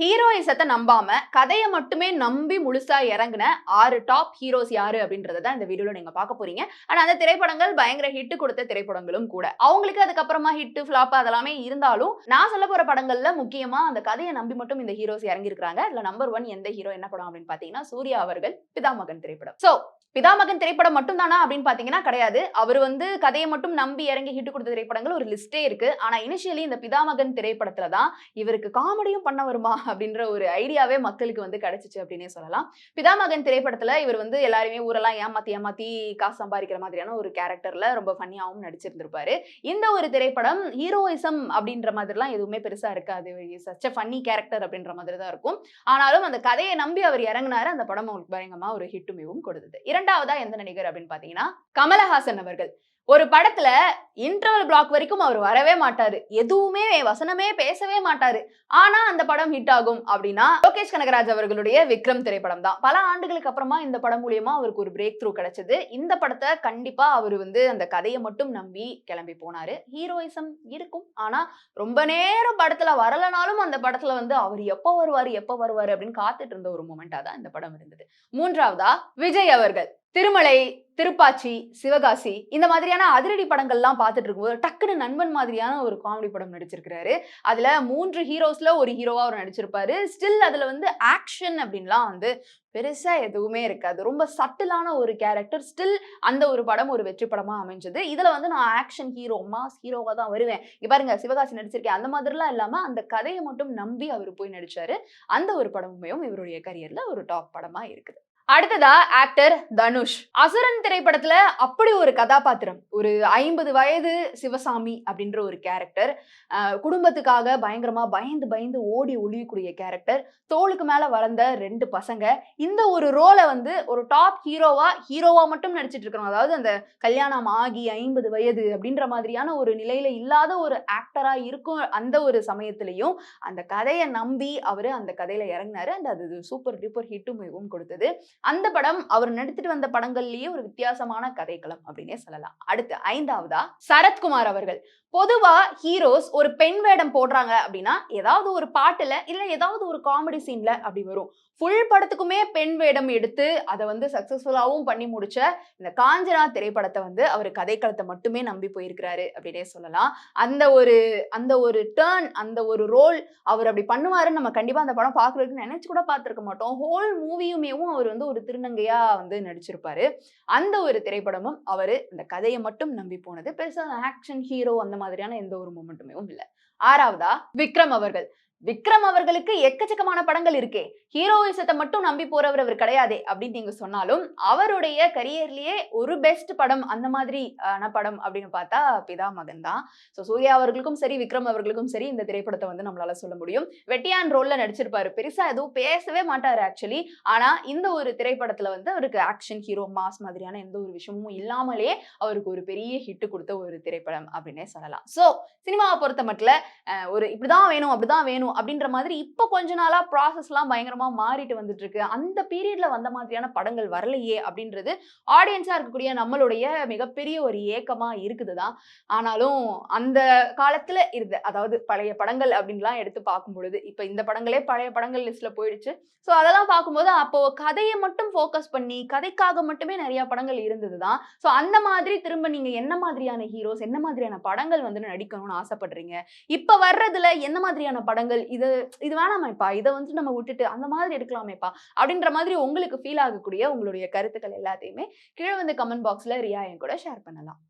ஹீரோயிசத்தை நம்பாம கதையை மட்டுமே நம்பி முழுசா இறங்கின ஆறு டாப் ஹீரோஸ் யாரு அப்படின்றத தான் இந்த வீடியோல நீங்க பார்க்க போறீங்க. ஆனா அந்த திரைப்படங்கள் பயங்கர ஹிட் கொடுத்த திரைப்படங்களும் கூட. அவங்களுக்கு அதுக்கப்புறமா ஹிட் ஃபிளாப் அதெல்லாமே இருந்தாலும் நான் சொல்ல போற படங்கள்ல முக்கியமா அந்த கதையை நம்பி மட்டும் இந்த ஹீரோஸ் இறங்கியிருக்காங்க இதுல நம்பர் ஒன் எந்த ஹீரோ என்ன படம் அப்படின்னு பாத்தீங்கன்னா சூர்யா அவர்கள் பிதாமகன் திரைப்படம். சோ பிதாமகன் திரைப்படம் மட்டும் தானா அப்படின்னு பாத்தீங்கன்னா கிடையாது. அவர் வந்து கதையை மட்டும் நம்பி இறங்கி ஹிட் கொடுத்த திரைப்படங்கள் ஒரு லிஸ்டே இருக்கு. ஆனா இனிஷியலி இந்த பிதாமகன் திரைப்படத்துல தான் இவருக்கு காமெடியும் பண்ண வருமா அப்படின்ற ஒரு ஐடியாவே மக்களுக்கு வந்து கிடைச்சிச்சு அப்படின்னே சொல்லலாம். பிதாமகன் திரைப்படத்துல இவர் வந்து எல்லாருமே ஊரெல்லாம் ஏமாத்தி ஏமாத்தி காசு சம்பாதிக்கிற மாதிரியான ஒரு கேரக்டர்ல ரொம்ப ஃபன்னியாகவும் நடிச்சிருந்திருப்பாரு. இந்த ஒரு திரைப்படம் ஹீரோயிசம் அப்படின்ற மாதிரிலாம் எதுவுமே பெருசா இருக்காது. சச்ச ஃபன்னி கேரக்டர் அப்படின்ற மாதிரி தான் இருக்கும். ஆனாலும் அந்த கதையை நம்பி அவர் இறங்கினாரு. அந்த படம் அவங்களுக்கு பயங்கரமா ஒரு ஹிட்டுமேவும் கொடுத்தது. இரண்டு இரண்டாவதா எந்த நடிகர் அப்படின்னு பாத்தீங்கன்னா கமலஹாசன் அவர்கள். ஒரு படத்துல இன்டர்வல் பிளாக் வரைக்கும் அவர் வரவே மாட்டாரு. எதுவுமே வசனமே பேசவே மாட்டாரு. ஆனா அந்த படம் ஹிட் ஆகும் அப்படின்னா லோகேஷ் கனகராஜ் அவர்களுடைய விக்ரம் திரைப்படம் தான். பல ஆண்டுகளுக்கு அப்புறமா இந்த படம் மூலியமா அவருக்கு ஒரு பிரேக் த்ரூ கிடைச்சது. இந்த படத்தை கண்டிப்பா அவர் வந்து அந்த கதையை மட்டும் நம்பி கிளம்பி போனாரு. ஹீரோயிசம் இருக்கும். ஆனா ரொம்ப நேரம் படத்துல வரலனாலும் அந்த படத்துல வந்து அவர் எப்போ வருவாரு எப்போ வருவாரு அப்படின்னு காத்துட்டு இருந்த ஒரு மூமெண்டா தான் இந்த படம் இருந்தது. மூன்றாவதா விஜய் அவர்கள். திருமலை திருப்பாச்சி சிவகாசி இந்த மாதிரியான அதிரடி படங்கள்லாம் பார்த்துட்டு இருக்கும்போது டக்குனு நண்பன் மாதிரியான ஒரு காமெடி படம் நடிச்சிருக்கிறாரு. அதுல மூன்று ஹீரோஸ்ல ஒரு ஹீரோவா அவர் நடிச்சிருப்பாரு. ஸ்டில் அதுல வந்து ஆக்ஷன் அப்படின்லாம் வந்து பெருசா எதுவுமே இருக்காது. ரொம்ப சட்டிலான ஒரு கேரக்டர் ஸ்டில் அந்த ஒரு படம் ஒரு வெற்றி படமா அமைஞ்சது. இதுல வந்து நான் ஆக்ஷன் ஹீரோ மாஸ் ஹீரோவா தான் வருவேன். இங்க பாருங்க சிவகாசி நடிச்சிருக்கேன். அந்த மாதிரிலாம் இல்லாம அந்த கதையை மட்டும் நம்பி அவர் போய் நடிச்சாரு. அந்த ஒரு படமுமே இவருடைய கரியர்ல ஒரு டாப் படமா இருக்குது. அடுத்ததா ஆக்டர் தனுஷ். அசுரன் திரைப்படத்துல அப்படி ஒரு கதாபாத்திரம் ஒரு ஐம்பது வயது சிவசாமி அப்படின்ற ஒரு கேரக்டர் குடும்பத்துக்காக பயங்கரமா பயந்து பயந்து ஓடி ஒழியக்கூடிய கேரக்டர் தோளுக்கு மேல வளர்ந்த ரெண்டு பசங்க. இந்த ஒரு ரோலை வந்து ஒரு டாப் ஹீரோவா ஹீரோவா மட்டும் நடிச்சிட்டு இருக்கிறோம். அதாவது அந்த கல்யாணம் ஆகி ஐம்பது வயது அப்படின்ற மாதிரியான ஒரு நிலையில இல்லாத ஒரு ஆக்டரா இருக்கும் அந்த ஒரு சமயத்திலையும் அந்த கதையை நம்பி அவரு அந்த கதையில இறங்கினாரு. அந்த அது சூப்பர் டூப்பர் ஹிட்டும் மிகவும் கொடுத்தது. அந்த படம் அவர் நடித்துட்டு வந்த படங்கள்லயே ஒரு வித்தியாசமான கதைக்களம் அப்படின்னே சொல்லலாம். அடுத்து ஐந்தாவதா சரத்குமார் அவர்கள். பொதுவா ஹீரோஸ் ஒரு பெண் வேடம் போடுறாங்க அப்படின்னா ஏதாவது ஒரு பாட்டுல இல்ல ஏதாவது ஒரு காமெடி சீன்ல அப்படி வரும். ஃபுல் படத்துக்குமே பெண் வேடம் எடுத்து அதை வந்து சக்சஸ்ஃபுல்லாகவும் பண்ணி முடிச்ச இந்த காஞ்சனா திரைப்படத்தை வந்து அவர் கதைக்களத்தை மட்டுமே நம்பி போயிருக்கிறாரு அப்படின்னே சொல்லலாம். அந்த ஒரு அந்த ஒரு டேர்ன் அந்த ஒரு ரோல் அவர் அப்படி பண்ணுவாருன்னு நம்ம கண்டிப்பா அந்த படம் பார்க்கறதுக்கு நினைச்சு கூட பார்த்துருக்க மாட்டோம். ஹோல் மூவியுமேவும் அவர் வந்து ஒரு திருநங்கையா வந்து நடிச்சிருப்பாரு. அந்த ஒரு திரைப்படமும் அவர் அந்த கதையை மட்டும் நம்பி போனது. பெருசாக ஆக்ஷன் ஹீரோ அந்த மாதிரியான எந்த ஒரு மூமெண்ட்டுமே இல்லை. ஆறாவதா விக்ரம் அவர்கள். விக்ரம் அவர்களுக்கு எக்கச்சக்கமான படங்கள் இருக்கே. ஹீரோயிசத்தை மட்டும் நம்பி போறவர் அவர் கிடையாதே அப்படின்னு நீங்க சொன்னாலும் அவருடைய கரியர்லயே ஒரு பெஸ்ட் படம் அந்த மாதிரி ஆன படம் அப்படின்னு பார்த்தா பிதா மகன் தான். ஸோ சூர்யா அவர்களுக்கும் சரி விக்ரம் அவர்களுக்கும் சரி இந்த திரைப்படத்தை வந்து நம்மளால சொல்ல முடியும். வெட்டியான் ரோல்ல நடிச்சிருப்பாரு. பெருசா எதுவும் பேசவே மாட்டாரு ஆக்சுவலி ஆனா இந்த ஒரு திரைப்படத்துல வந்து அவருக்கு ஆக்ஷன் ஹீரோ மாஸ் மாதிரியான எந்த ஒரு விஷயமும் இல்லாமலே அவருக்கு ஒரு பெரிய ஹிட் கொடுத்த ஒரு திரைப்படம் அப்படின்னே சொல்லலாம். ஸோ சினிமாவை பொறுத்த மட்டும் ஒரு இப்படிதான் வேணும் அப்படிதான் வேணும் அப்படின்ற மாதிரி இப்போ கொஞ்ச நாளா ப்ராசஸ்லாம் பயங்கரமா மாறிட்டு வந்துட்டு இருக்கு அந்த பீரியட்ல வந்த மாதிரியான படங்கள் வரலையே அப்படின்றது ஆடியன்ஸா இருக்கக்கூடிய நம்மளுடைய மிகப்பெரிய ஒரு ஏக்கமா இருக்குதுதான். ஆனாலும் அந்த காலத்துல இருந்த அதாவது பழைய படங்கள் அப்படின்லாம் எடுத்து பார்க்கும் பொழுது இந்த படங்களே பழைய படங்கள் லிஸ்ட்ல போயிடுச்சு. ஸோ அதெல்லாம் பார்க்கும்போது அப்போ கதையை மட்டும் ஃபோக்கஸ் பண்ணி கதைக்காக மட்டுமே நிறைய படங்கள் இருந்தது தான் ஸோ அந்த மாதிரி திரும்ப நீங்க என்ன மாதிரியான ஹீரோஸ் என்ன மாதிரியான படங்கள் வந்து நடிக்கணும்னு ஆசைப்படுறீங்க? இப்போ வர்றதுல என்ன மாதிரியான படங்கள் இது இது வேணாமேப்பா இதை வந்து நம்ம விட்டுட்டு அந்த மாதிரி எடுக்கலாமேப்பா அப்படின்ற மாதிரி உங்களுக்கு ஃபீல் ஆகக்கூடிய உங்களுடைய கருத்துக்கள் எல்லாத்தையுமே கீழே வந்து கமெண்ட் பாக்ஸ்ல ரியா என் கூட ஷேர் பண்ணலாம்.